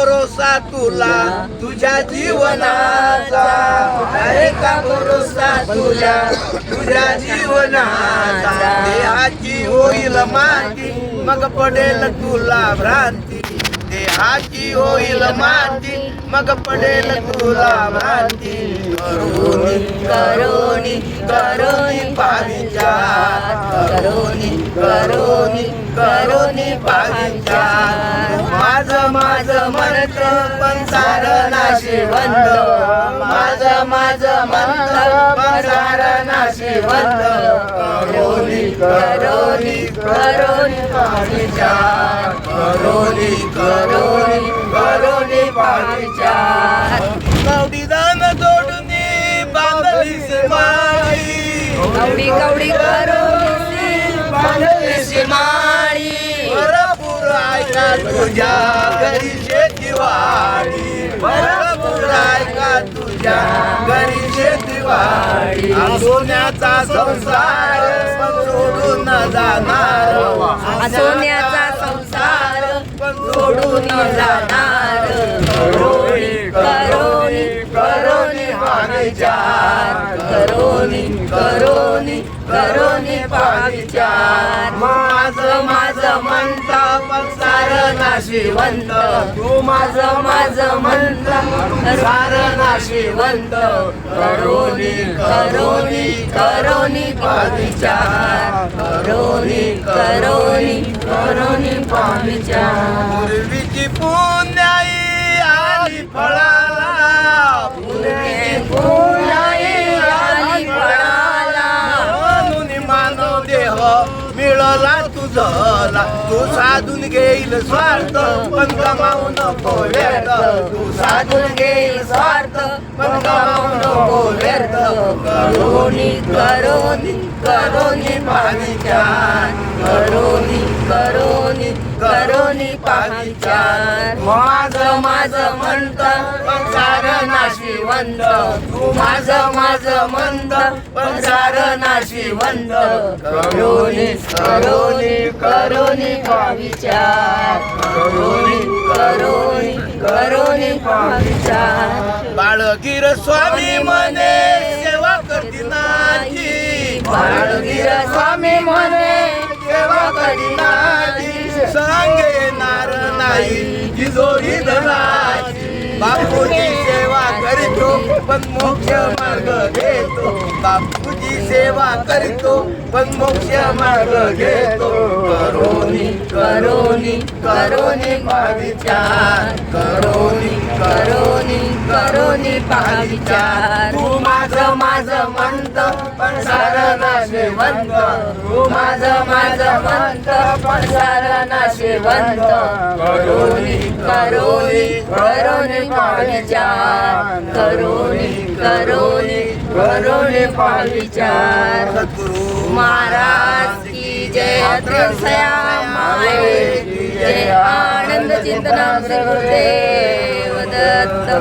भरोसा तुला तुझ्या जीवनाचा. आहे का भरोसा तुझ्या तुझ्या जीवनाचा? देहाची होईल माती मग पडेल तुला भ्रांती. देहाची होईल माती मग पडेल तुला भ्रांती. करोनी करोनी करुणी पाविचार करोनी करोनी करुणी पाविचार माझं माझं म्हणत पण सारं नाशिवंत माझं माझं म्हणत पण सारं नाशिवंत करोनी करोनी करोनी पाविचार करोनी करोनी करोनी पाविचार कवडी दान बांधलीस कवडी कवडी बांधलीस माळी का तुझ्या घरी शेतीवाडी भरपूर ऐका तुझ्या घरी शेतीवाडी सोन्याचा संसार सोडून जाणार. सोन्याचा संसार सोडून जाणार. करोनी करोनी करोनी विचार करोनी करोनी करोनी विचार माझं माझं म्हणता पण नाशिवंत. तू माझं नाशिवंत. करोनी करोनी करोनी करोनी करोनी करोनी पूर्वीची पूर मिळला तुझला तू साधून घेईल स्वार्थ पण कमावू नको व्यर्थ. तू साधून घेईल स्वार्थ पण कमावू नको व्यर्थ. करोनी करोनी करोनी विचार करोनी करोनी करोनी विचार. माझं माझं म्हणत पण सारं नाशिवंत तू माझं माझं म्हणत पण सारं नाशिवंत करोनी करोनी करोनी विचार. करोनी करोनी करोनी विचार. बाळगीर स्वामी म्हणे सेवा करती नाची बाळगीर स्वामी सांग येणार नाही तिजोरी धनाची. बापूजी सेवा करीतो पण मोक्ष मार्ग घेतो. बापूजी सेवा करीतो पण मोक्ष मार्ग घेतो. करोनी करोनी करोनी माविचार करोनी करोनी करोनी विचार. तू माझ माझ म्हणत पण सारं नाशिवंत तू माझ माझ म्हणत पण सारं नाशिवंत करोनी करोनी करोनी विचार. करोनी करोनी करोनी विचार. महाराज की जय अत्रसया माये. जय आनंद चिंतन श्री गुरुदेव. 呃